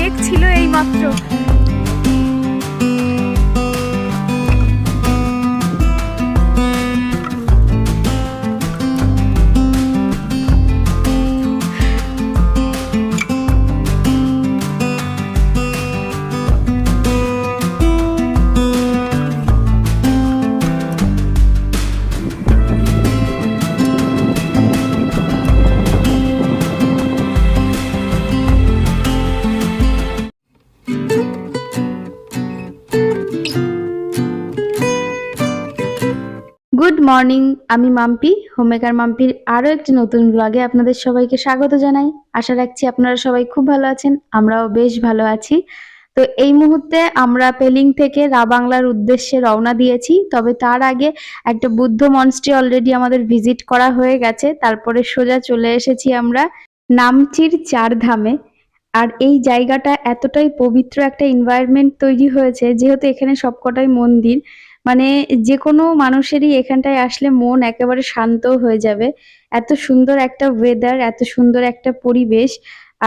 মেঘ ছিল এইমাত্র। মর্নিং আমি মাম্পি হোমেকার মাম্পির আরও একটি নতুন ব্লগে আপনাদের সবাইকে স্বাগত জানাই। আশা রাখছি আপনারা সবাই খুব ভালো আছেন, আমরাও বেশ ভালো আছি। তো এই মুহূর্তে আমরা পেলিং থেকে রাবাংলার উদ্দেশ্যে রওনা দিয়েছি, তবে তার আগে একটা বুদ্ধ মনস্ট্রি অলরেডি আমাদের ভিজিট করা হয়ে গেছে, তারপরে সোজা চলে এসেছি আমরা নামচির চার ধামে আর এই জায়গাটা এতটাই পবিত্র একটা এনভায়রনমেন্ট তৈরি হয়েছে, যেহেতু এখানে সবকটাই মন্দির মানে যে কোনো মানুষেরই এখানটায় আসলে মন একেবারে শান্ত হয়ে যাবে। এত সুন্দর একটা ওয়েদার এত সুন্দর একটা পরিবেশ,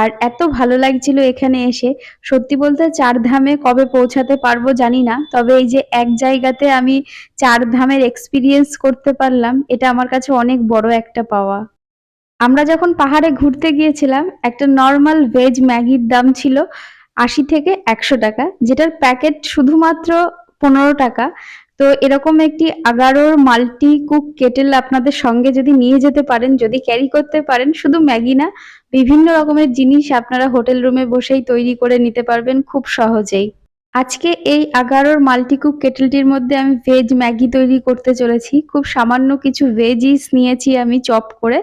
আর এত ভালো লাগছিল এখানে এসে। সত্যি বলতে চার ধামে কবে পৌঁছাতে পারব জানি না, তবে এই যে এক জায়গাতে আমি চার ধামের এক্সপিরিয়েন্স করতে পারলাম, এটা আমার কাছে অনেক বড় একটা পাওয়া। আমরা যখন পাহাড়ে ঘুরতে গিয়েছিলাম, একটা নর্মাল ভেজ ম্যাগির দাম ছিল আশি থেকে একশো টাকা, যেটার প্যাকেট শুধুমাত্র পনেরো টাকা। তো এরকম একটি আগারোর মাল্টি কুক কেটেল আপনাদের সঙ্গে যদি নিয়ে যেতে পারেন, যদি ক্যারি করতে পারেন, শুধু ম্যাগি না, বিভিন্ন রকমের জিনিস আপনারা হোটেল রুমে বসেই তৈরি করে নিতে পারবেন খুব সহজেই। আজকে এই আগারোর মাল্টিকুক কেটেলটির মধ্যে আমি ভেজ ম্যাগি তৈরি করতে চলেছি। খুব সামান্য কিছু ভেজিস নিয়েছি আমি চপ করে।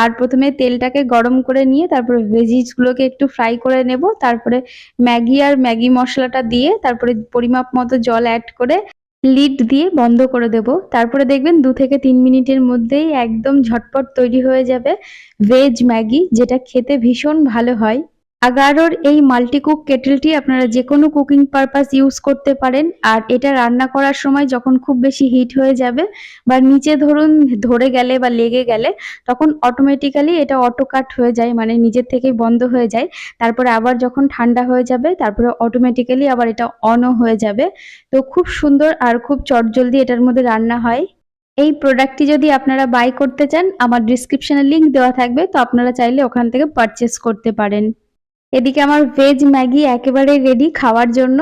আর প্রথমে তেলটাকে গরম করে নিয়ে তারপরে ভেজিসগুলোকে একটু ফ্রাই করে নেব। তারপরে ম্যাগি আর ম্যাগি মশলাটা দিয়ে তারপরে পরিমাপ মতো জল অ্যাড করে লিড দিয়ে বন্ধ করে দেব। তারপরে দেখবেন দু থেকে তিন মিনিটের মধ্যেই একদম ঝটপট তৈরি হয়ে যাবে ভেজ ম্যাগি, যেটা খেতে ভীষণ ভালো হয়। আগারোর এই মাল্টিকুক কেটেলটি আপনারা যে কোনো কুকিং পারপাস ইউজ করতে পারেন। আর এটা রান্না করার সময় যখন খুব বেশি হিট হয়ে যাবে বা নিচে ধরুন ধরে গেলে বা লেগে গেলে, তখন অটোমেটিক্যালি এটা অটো কাট হয়ে যায় মানে নিজের থেকেই বন্ধ হয়ে যায়। তারপরে আবার যখন ঠান্ডা হয়ে যাবে, তারপরে অটোমেটিক্যালি আবার এটা অনও হয়ে যাবে। তো খুব সুন্দর আর খুব চটজলদি এটার মধ্যে রান্না হয়। এই প্রোডাক্টটি যদি আপনারা বাই করতে চান, আমার ডিসক্রিপশনে লিঙ্ক দেওয়া থাকবে, তো আপনারা চাইলে ওখান থেকে পারচেস করতে পারেন। এদিকে আমার ভেজ ম্যাগি একেবারে রেডি খাওয়ার জন্য।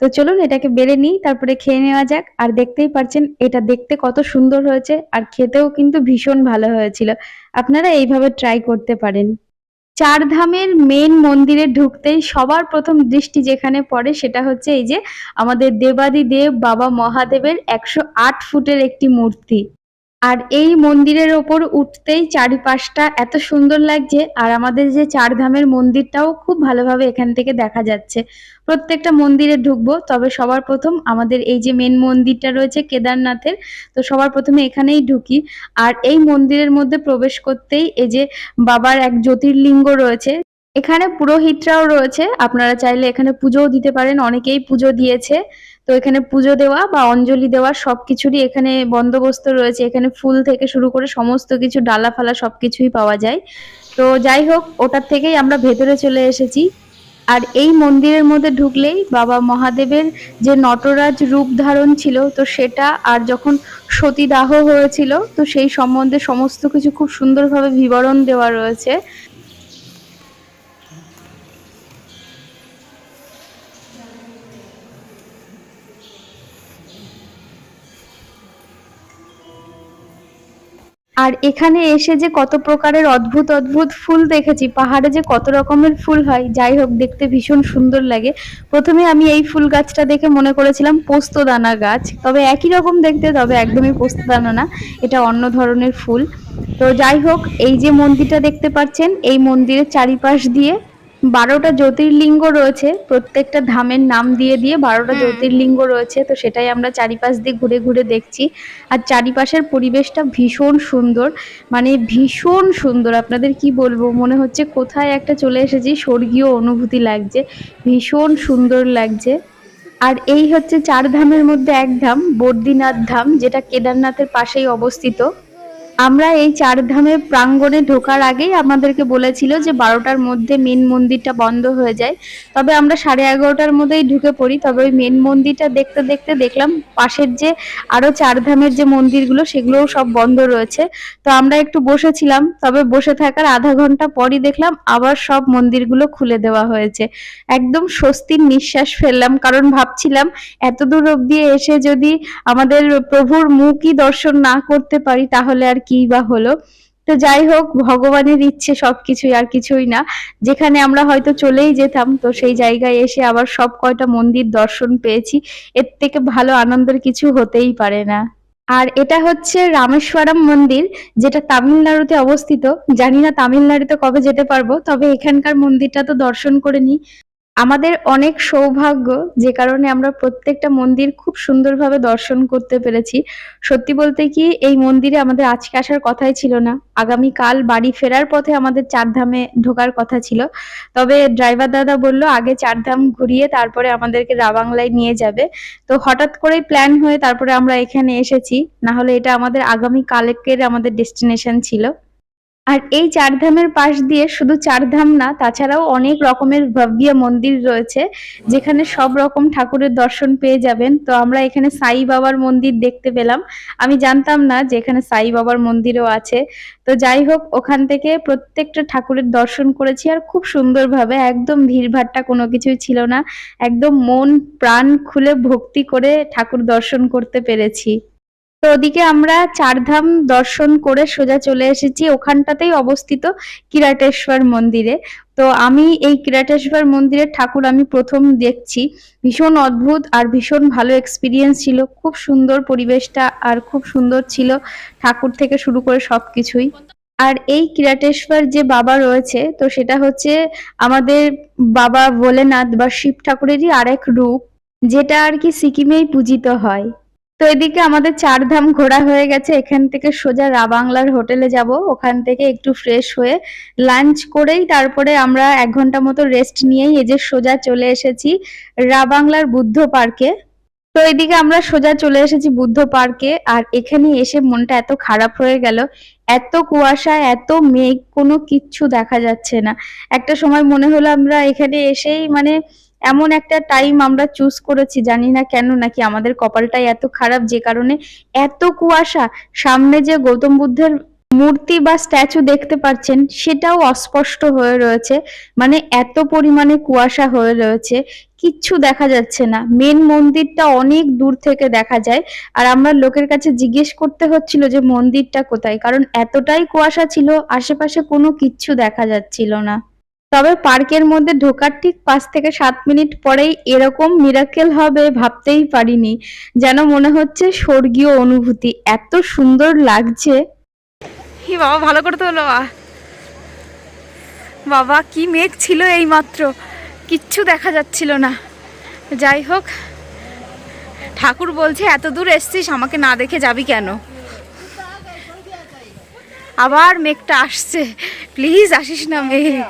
তো চলুন এটাকে বেড়ে নিই, তারপরে খেয়ে নেওয়া যাক। আর দেখতেই পারছেন এটা দেখতে কত সুন্দর হয়েছে, আর খেতেও কিন্তু ভীষণ ভালো হয়েছিল। আপনারা এইভাবে ট্রাই করতে পারেন। চার ধামের মেন মন্দিরে ঢুকতেই সবার প্রথম দৃষ্টি যেখানে পড়ে সেটা হচ্ছে এই যে, আমাদের দেবাদি দেব বাবা মহাদেবের একশো আট ফুটের একটি মূর্তি। আর এই মন্দিরের ওপর উঠতেই চারিপাশটা এত সুন্দর লাগছে, আর আমাদের যে চার ধামের মন্দিরটাও খুব ভালোভাবে এখান থেকে দেখা যাচ্ছে। প্রত্যেকটা মন্দিরে ঢুকবো, তবে সবার প্রথম আমাদের এই যে মেন মন্দিরটা রয়েছে কেদারনাথের, তো সবার প্রথমে এখানেই ঢুকি। আর এই মন্দিরের মধ্যে প্রবেশ করতেই এই যে বাবার এক জ্যোতির্লিঙ্গ রয়েছে এখানে পুরোহিতরাও রয়েছে। আপনারা চাইলে এখানে পুজোও দিতে পারেন। অনেকেই পুজো দিয়েছে। তো এখানে পুজো দেওয়া বা অঞ্জলি দেওয়া সবকিছুরই এখানে বন্দোবস্ত রয়েছে। এখানে ফুল থেকে শুরু করে সমস্ত কিছু ডালা ফালা সবকিছুই পাওয়া যায়। তো যাই হোক, ওটার থেকেই আমরা ভেতরে চলে এসেছি। আর এই মন্দিরের মধ্যে ঢুকলেই বাবা মহাদেবের যে নটরাজ রূপ ধারণ ছিল, তো সেটা আর যখন সতীদাহ হয়েছিল, তো সেই সম্বন্ধে সমস্ত কিছু খুব সুন্দরভাবে বিবরণ দেওয়া রয়েছে। আর এখানে এসে যে কত প্রকারের অদ্ভুত অদ্ভুত ফুল দেখেছি, পাহাড়ে যে কত রকমের ফুল হয়, যাই হোক, দেখতে ভীষণ সুন্দর লাগে। প্রথমে আমি এই ফুল গাছটা দেখে মনে করেছিলাম পোস্তদানা গাছ, তবে একই রকম দেখতে, তবে একদমই পোস্তদানা না, এটা অন্য ধরনের ফুল। তো যাই হোক, এই যে মন্দিরটা দেখতে পাচ্ছেন, এই মন্দিরের চারিপাশ দিয়ে বারোটা জ্যোতির্লিঙ্গ রয়েছে প্রত্যেকটা ধামের নাম দিয়ে দিয়ে বারোটা জ্যোতির্লিঙ্গ রয়েছে তো সেটাই আমরা চারিপাশ দিয়ে ঘুরে ঘুরে দেখছি। আর চারিপাশের পরিবেশটা ভীষণ সুন্দর মানে ভীষণ সুন্দর। আপনাদের কি বলব মনে হচ্ছে কোথায় একটা চলে এসেছি স্বর্গীয় অনুভূতি লাগছে ভীষণ সুন্দর লাগছে। আর এই হচ্ছে চার ধামের মধ্যে এক ধাম বদ্রীনাথ ধাম যেটা কেদারনাথের পাশেই অবস্থিত। আমরা এই চার ধামের প্রাঙ্গণে ঢোকার আগেই আমাদেরকে বলেছিল যে বারোটার মধ্যে মেন মন্দিরটা বন্ধ হয়ে যায়। তবে আমরা সাড়ে এগারোটার মধ্যেই ঢুকে পড়ি, তবে ওই মেন মন্দিরটা দেখতে দেখতে দেখলাম পাশের যে আরও চার ধামের যে মন্দিরগুলো সেগুলোও সব বন্ধ রয়েছে। তো আমরা একটু বসেছিলাম, তবে বসে থাকার আধা ঘণ্টা পরই দেখলাম আবার সব মন্দিরগুলো খুলে দেওয়া হয়েছে। একদম স্বস্তির নিঃশ্বাস ফেললাম, কারণ ভাবছিলাম এত দূর অব্দি এসে যদি আমাদের প্রভুর মুখই দর্শন না করতে পারি, তাহলে আর কি বা হলো। তো যাই হোক, ভগবানের ইচ্ছে সবকিছুই, আর কিছুই না। যেখানে আমরা হয়তো চলেই যেতাম, তো সেই জায়গায় এসে আবার সব কয়টা মন্দির দর্শন পেয়েছি। এর থেকে ভালো আনন্দের কিছু হতেই পারে না। আর এটা হচ্ছে রামেশ্বরম মন্দির, যেটা তামিলনাড়ুতে অবস্থিত। জানি না তামিলনাড়ুতে কবে যেতে পারব, তবে এখানকার মন্দিরটা তো দর্শন করে নিই। আমাদের অনেক সৌভাগ্য যে কারণে আমরা প্রত্যেকটা মন্দির খুব সুন্দরভাবে দর্শন করতে পেরেছি। সত্যি বলতে কি, এই মন্দিরে আমাদের আজকে আসার কথাই ছিল না। আগামী কাল বাড়ি ফেরার পথে আমাদের চারধামে ঢোকার কথা ছিল। তবে ড্রাইভার দাদা বলল, আগে চারধাম ঘুরিয়ে তারপরে আমাদেরকে রাবাংলায় নিয়ে যাবে। তো হঠাৎ করেই প্ল্যান হয়ে তারপরে আমরা এখানে এসেছি। না হলে এটা আমাদের আগামী কালকের আমাদের ডেস্টিনেশন ছিল। আর এই চারধামের পাশ দিয়ে শুধু চারধাম না, তাছাড়াও অনেক রকমের ভব্য মন্দির রয়েছে, যেখানে সব রকম ঠাকুরের দর্শন পেয়ে যাবেন। তো আমরা এখানে সাই বাবার মন্দির দেখতে পেলাম। আমি জানতাম না যে এখানে সাই বাবার মন্দিরও আছে। তো যাই হোক, ওখান থেকে প্রত্যেকটা ঠাকুরের দর্শন করেছি আর খুব সুন্দরভাবে একদম ভিড়ভাট্টা কোনো কিছুই ছিল না। একদম মন প্রাণ খুলে ভক্তি করে ঠাকুর দর্শন করতে পেরেছি। তো ওদিকে আমরা চারধাম দর্শন করে সোজা চলে এসেছি। ওখানটাতেই অবস্থিত কিরাটেশ্বর মন্দিরে। তো আমি এই কিরাটেশ্বর মন্দিরের ঠাকুর আমি প্রথম দেখছি। ভীষণ অদ্ভুত আর ভীষণ ভালো এক্সপিরিয়েন্স ছিল। খুব সুন্দর পরিবেশটা আর খুব সুন্দর ছিল ঠাকুর থেকে শুরু করে সব কিছুই আর এই কিরাটেশ্বর যে বাবা রয়েছে, তো সেটা হচ্ছে আমাদের বাবা ভোলেনাথ বা শিব ঠাকুরেরই আরেক রূপ, যেটা আর কি সিকিমেই পূজিত হয়। তো এদিকে আমাদের চারধাম ঘোরা হয়ে গেছে। এখান থেকে সোজা রাবাংলার হোটেলে যাব। ওখান থেকে একটু ফ্রেশ হয়ে লাঞ্চ করেই তারপরে আমরা এক ঘণ্টা মতো রেস্ট নিয়েই এই যে সোজা চলে এসেছি রাবাংলার বুদ্ধ পার্কে তো এদিকে আমরা সোজা চলে এসেছি বুদ্ধ পার্কে আর এখানে এসে মনটা এত খারাপ হয়ে গেল। এত কুয়াশা, এত মেঘ, কোনো কিচ্ছু দেখা যাচ্ছে না। একটা সময় মনে হলো আমরা এখানে এসেই মানে এমন একটা টাইম আমরা চুজ করেছি, জানি না কেন নাকি আমাদের কপালটাই এত খারাপ, যে কারণে এত কুয়াশা, সামনে যে গৌতম বুদ্ধের মূর্তি বা স্ট্যাচু দেখতে পাচ্ছেন, সেটাও অস্পষ্ট হয়ে রয়েছে। মানে এত পরিমাণে কুয়াশা হয়ে রয়েছে, কিচ্ছু দেখা যাচ্ছে না। মেন মন্দিরটা অনেক দূর থেকে দেখা যায়। আর আমরা লোকের কাছে জিজ্ঞেস করতে হচ্ছিল যে মন্দিরটা কোথায়? কারণ এতটাই কুয়াশা ছিল, আশেপাশে কোনো কিচ্ছু দেখা যাচ্ছিল না। তবে পার্কের মধ্যে ঢোকার ঠিক পাঁচ থেকে সাত মিনিট পরেই এরকম মিরাকেল হবে ভাবতেই পারিনি। যেন মনে হচ্ছে স্বর্গীয় অনুভূতি। এত সুন্দর লাগছে। হি বাবা, ভালো করে তো হলো বাবা, কি মেঘ ছিল এই মাত্র কিচ্ছু দেখা যাচ্ছিল না। যাই হোক, ঠাকুর বলছে, এত দূর এসছিস, আমাকে না দেখে যাবি কেন? আবার মেঘটা আসছে। প্লিজ, আসিস না মেঘ।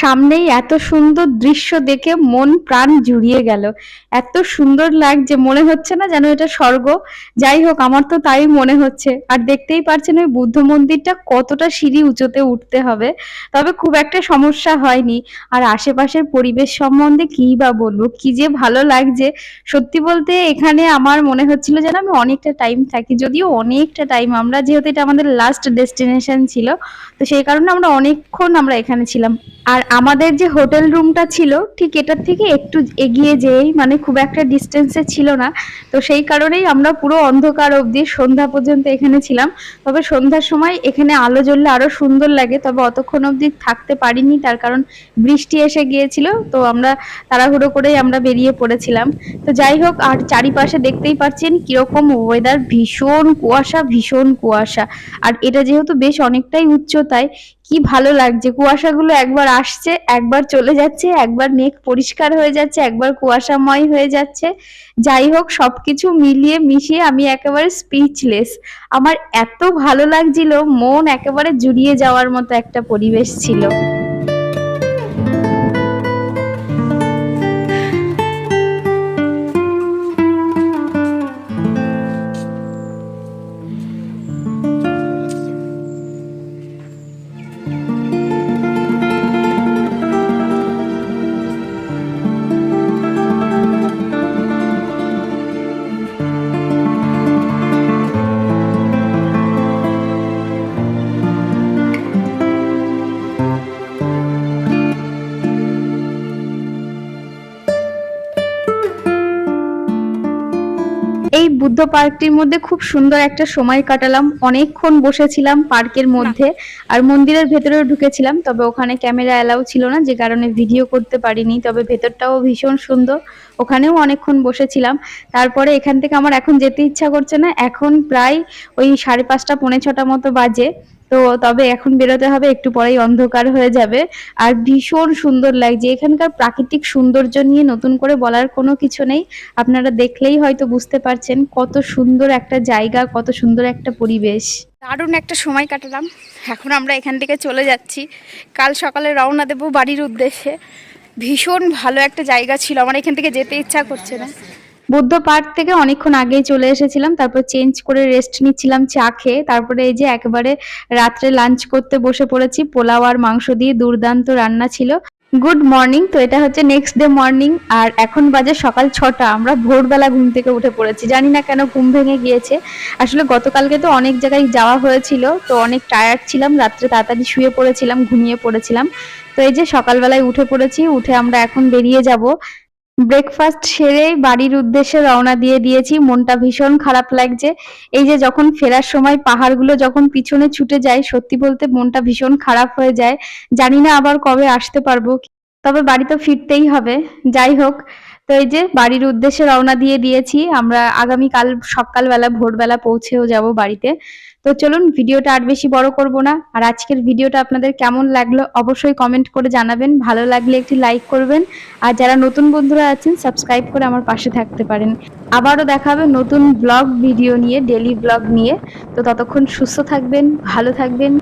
সামনেই এত সুন্দর দৃশ্য দেখে মন প্রাণ জুড়িয়ে গেল। এত সুন্দর লাগছে মনে হচ্ছে না যেন এটা স্বর্গ। যাই হোক, আমার তো তাই মনে হচ্ছে। আর দেখতেই পারছেন ওই বুদ্ধ মন্দিরটা কতটা সিঁড়ি উঁচুতে উঠতে হবে। তবে খুব একটা সমস্যা হয়নি। আর আশেপাশের পরিবেশ সম্বন্ধে কি বা বলব? কি যে ভালো লাগছে সত্যি বলতে এখানে আমার মনে হচ্ছিল যেন আমি অনেকটা টাইম থাকি। যদিও অনেকটা টাইম আমরা যেহেতু এটা আমাদের লাস্ট ডেস্টিনেশন ছিল, তো সেই কারণে আমরা অনেকক্ষণ আমরা এখানে ছিলাম। আর আমাদের যে হোটেল রুমটা ছিল, ঠিক এটার থেকে একটু এগিয়ে যেয়েই মানে খুব একটা ডিস্টেন্সে ছিল না। তো সেই কারণেই আমরা পুরো অন্ধকার অবধি সন্ধ্যা পর্যন্ত এখানে ছিলাম। তবে সন্ধ্যার সময় এখানে আলো জ্বললে আরও সুন্দর লাগে, তবে অতক্ষণ অবধি থাকতে পারিনি, তার কারণ বৃষ্টি এসে গিয়েছিল। তো আমরা তাড়াহুড়ো করেই আমরা বেরিয়ে পড়েছিলাম। তো যাই হোক, আর চারিপাশে দেখতেই পাচ্ছেন কীরকম ওয়েদার ভীষণ কুয়াশা ভীষণ কুয়াশা। আর এটা যেহেতু বেশ অনেকটাই উচ্চতায় কি ভালো লাগছে? কুয়াশাগুলো একবার আসছে, একবার চলে যাচ্ছে, একবার মেঘ পরিষ্কার হয়ে যাচ্ছে, একবার কুয়াশাময় হয়ে যাচ্ছে। যাই হোক, সবকিছু মিলিয়ে মিশিয়ে আমি একেবারে স্পিচলেস আমার এত ভালো লাগছিল, মন একেবারে জুড়িয়ে যাওয়ার মতো একটা পরিবেশ ছিল। এই বুদ্ধ পার্কটির মধ্যে খুব সুন্দর একটা সময় কাটালাম। অনেকক্ষণ বসেছিলাম পার্কের মধ্যে আর মন্দিরের ভেতরেও ঢুকেছিলাম তবে ওখানে ক্যামেরা অ্যালাউ ছিল না যে কারণে ভিডিও করতে পারিনি তবে ভেতরটাও ভীষণ সুন্দর। ওখানেও অনেকক্ষণ বসেছিলাম। তারপরে এখান থেকে আমার এখন যেতে ইচ্ছা করছে না। এখন প্রায় ওই সাড়ে পাঁচটা পৌনে ছটা মতো বাজে। তো তবে এখন বেরোতে হবে, একটু পরেই অন্ধকার হয়ে যাবে। আর ভীষণ সুন্দর লাগছে, এখানকার প্রাকৃতিক সৌন্দর্য নিয়ে নতুন করে বলার কোনো কিছু নেই। আপনারা দেখলেই হয়তো বুঝতে পারছেন কত সুন্দর একটা জায়গা, কত সুন্দর একটা পরিবেশ। দারুণ একটা সময় কাটালাম। এখন আমরা এখান থেকে চলে যাচ্ছি। কাল সকালে রওনা দেবো বাড়ির উদ্দেশ্যে। ভীষণ ভালো একটা জায়গা ছিল, আমার এখান থেকে যেতে ইচ্ছা করছে না। বুদ্ধ পার্ক থেকে অনেকক্ষণ আগেই চলে এসেছিলাম, তারপর চেঞ্জ করে রেস্ট নিচ্ছিলাম চা খেয়ে, তারপরে এই যে একেবারে রাত্রে লাঞ্চ করতে বসে পড়েছি, পোলাও আর মাংস দিয়ে দুর্দান্ত রান্না ছিল। গুড মর্নিং তো এটা হচ্ছে নেক্সট ডে মর্নিং আর এখন বাজে সকাল ছটা, আমরা ভোরবেলা ঘুম থেকে উঠে পড়েছি। জানি না কেন ঘুম ভেঙে গিয়েছে। আসলে গতকালকে তো অনেক জায়গায় যাওয়া হয়েছিল, তো অনেক টায়ার্ড ছিলাম, রাত্রে তাড়াতাড়ি শুয়ে পড়েছিলাম, ঘুমিয়ে পড়েছিলাম। তো এই যে সকালবেলায় উঠে পড়েছি, উঠে আমরা এখন বেরিয়ে যাব। ব্রেকফাস্ট সেরে বাড়ির উদ্দেশ্যে রওনা দিয়ে দিয়েছি। মনটা ভীষণ খারাপ লাগছে। এই যে যখন ফেরার সময় পাহাড়গুলো যখন পিছনে ছুটে যায়, সত্যি বলতে মনটা ভীষণ খারাপ হয়ে যায়। জানি না আবার কবে আসতে পারব। তবে বাড়ি তো ফিরতেই হবে। যাই হোক তো এই যে বাড়ির উদ্দেশ্যে রওনা দিয়ে দিয়েছি। আমরা আগামীকাল সকালবেলা, ভোরবেলা পৌঁছেও যাব বাড়িতে। তো চলুন, ভিডিওটা আর বেশি বড় করব না। আর আজকের ভিডিওটা আপনাদের কেমন লাগল অবশ্যই কমেন্ট করে জানাবেন। ভালো লাগলে একটি লাইক করবেন। আর যারা নতুন বন্ধুরা আছেন, সাবস্ক্রাইব করে আমার পাশে থাকতে পারেন। আবারও দেখা হবে নতুন ব্লগ ভিডিও নিয়ে ডেলি ব্লগ নিয়ে। তো ততক্ষণ সুস্থ থাকবেন, ভালো থাকবেন।